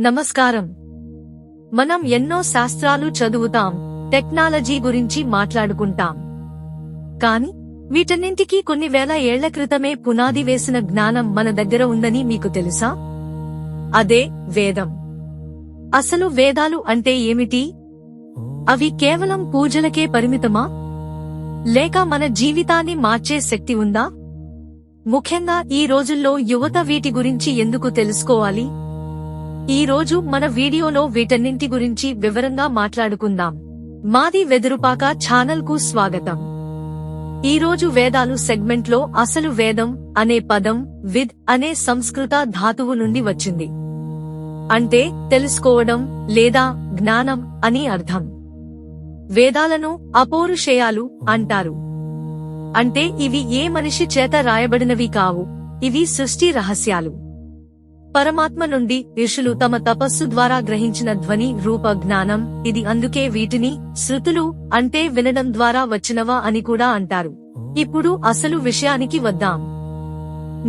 నమస్కారం. మనం ఎన్నో శాస్త్రాలు చదువుతాం టెక్నాలజీ గురించి మాట్లాడుకుంటాం. కాని వీటన్నింటికీ కొన్ని వేల ఏళ్ళ క్రితమే పునాది వేసిన జ్ఞానం మన దగ్గర ఉందని మీకు తెలుసా? అదే వేదం. అసలు వేదాలు అంటే ఏమిటి? అవి కేవలం పూజలకే పరిమితమా? లేక మన జీవితాన్ని మార్చే శక్తి ఉందా? ముఖ్యంగా ఈ రోజుల్లో యువత వీటి గురించి ఎందుకు తెలుసుకోవాలి? ఈ రోజు మన వీడియోలో వీటన్నింటి గురించి వివరంగా మాట్లాడుకుందాం. మాది వెదురుపాక ఛానల్కు స్వాగతం. ఈ రోజు వేదాలు సెగ్మెంట్లో అసలు వేదం అనే పదం విద్ అనే సంస్కృత ధాతువు నుండి వచ్చింది. అంటే తెలుసుకోవడం లేదా జ్ఞానం అని అర్థం. వేదాలను అపోరుషయాలు అంటారు. అంటే ఇవి ఏ మనిషి చేత రాయబడినవి కావు ఇవి సృష్టి రహస్యాలు. పరమాత్మ నుండి ఋషులు తమ తపస్సు ద్వారా గ్రహించిన ధ్వని రూప జ్ఞానం ఇది అందుకే వీటిని శృతులు అంటే వినడం ద్వారా వచ్చినవా అని కూడా అంటారు. ఇప్పుడు అసలు విషయానికి వద్దాం.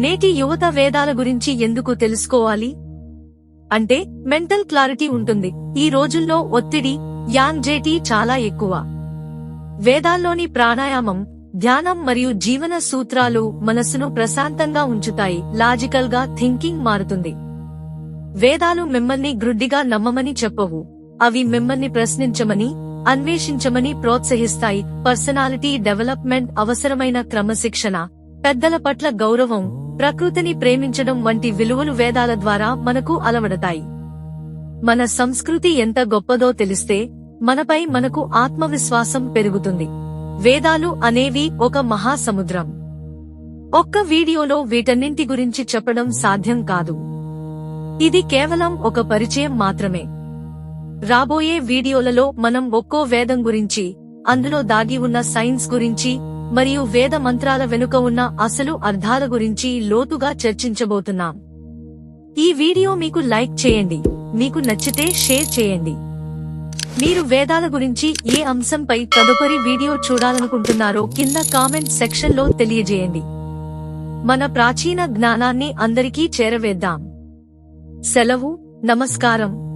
నేటి యువత వేదాల గురించి ఎందుకు తెలుసుకోవాలి? అంటే మెంటల్ క్లారిటీ ఉంటుంది. ఈ రోజుల్లో ఒత్తిడి యాంగ్జైటీ చాలా ఎక్కువ. వేదాల్లోని ప్రాణాయామం ధ్యానం మరియు జీవన సూత్రాలు మనస్సును ప్రశాంతంగా ఉంచుతాయి. లాజికల్గా థింకింగ్ మారుతుంది. వేదాలు మిమ్మల్ని గ్రుడ్డిగా నమ్మమని చెప్పవు. అవి మిమ్మల్ని ప్రశ్నించమని అన్వేషించమని ప్రోత్సహిస్తాయి. పర్సనాలిటీ డెవలప్మెంట్ అవసరమైన క్రమశిక్షణ పెద్దల పట్ల గౌరవం ప్రకృతిని ప్రేమించడం వంటి విలువలు వేదాల ద్వారా మనకు అలవడతాయి. మన సంస్కృతి ఎంత గొప్పదో తెలిస్తే మనపై మనకు ఆత్మవిశ్వాసం పెరుగుతుంది. వేదాలు అనేవి ఒక మహాసముద్రం. ఒక్క వీడియోలో వీటన్నింటి గురించి చెప్పడం సాధ్యం కాదు. ఇది కేవలం ఒక పరిచయం మాత్రమే. రాబోయే వీడియోలలో మనం ఒక్కో వేదం గురించి అందులో దాగి ఉన్న సైన్స్ గురించి మరియు వేద మంత్రాల వెనుక ఉన్న అసలు అర్థాల గురించి లోతుగా చర్చించబోతున్నాం. ఈ వీడియో మీకు లైక్ చేయండి మీకు నచ్చితే షేర్ చేయండి. మీరు వేదాల గురించి ఏ అంశంపై తదుపరి వీడియో చూడాలనుకుంటున్నారో కింద కామెంట్ సెక్షన్లో తెలియజేయండి. మన ప్రాచీన జ్ఞానాన్ని అందరికీ చేరవేద్దాం. సెలవు నమస్కారం.